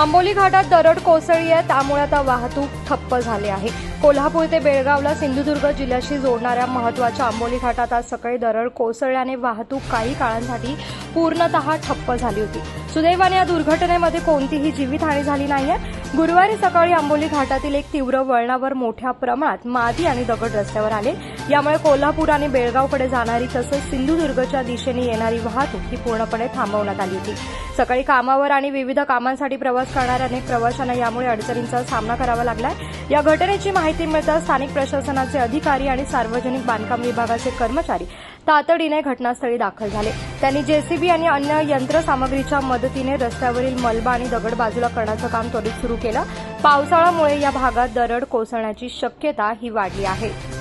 आंबोली घाटात दरड कोसळली आहे त्यामुळे आता वाहतूक ठप्प झाली आहे. कोल्हापूर ते बेळगावला सिंधुदुर्ग जिल्ह्याशी जोडणाऱ्या महत्त्वाच्या आंबोली घाटात आज सकाळी दरड कोसळल्याने वाहतूक काही काळांसाठी पूर्णतः ठप्प झाली होती. सुदैवाने या दुर्घटनेमध्ये कोणतीही जीवितहानी झाली नाहीये. गुरुवारी सकाळी आंबोली घाटातील एक तीव्र वळणावर मोठ्या प्रमाणात मादी आणि दगड रस्त्यावर आले. यामुळे कोल्हापूर आणि बेळगावकडे जाणारी तसंच सिंधुदुर्गच्या दिशेने येणारी वाहतूक ही पूर्णपणे थांबवण्यात आली होती. सकाळी कामावर आणि विविध कामांसाठी प्रवास करणाऱ्या अनेक प्रवाशांना यामुळे अडचणींचा सामना करावा लागलाय. या घटनेची माहिती मिळताच स्थानिक प्रशासनाचे अधिकारी आणि सार्वजनिक बांधकाम विभागाचे कर्मचारी तातडीने घटनास्थळी दाखल झाले. त्यांनी जेसीबी आणि अन्य यंत्रसामग्रीच्या मदतीने रस्त्यावरील मलबा आणि दगड बाजूला करण्याचं काम त्वरित सुरू केलं. पावसाळ्यामुळे या भागात दरड कोसळण्याची शक्यता ही वाढली आहे.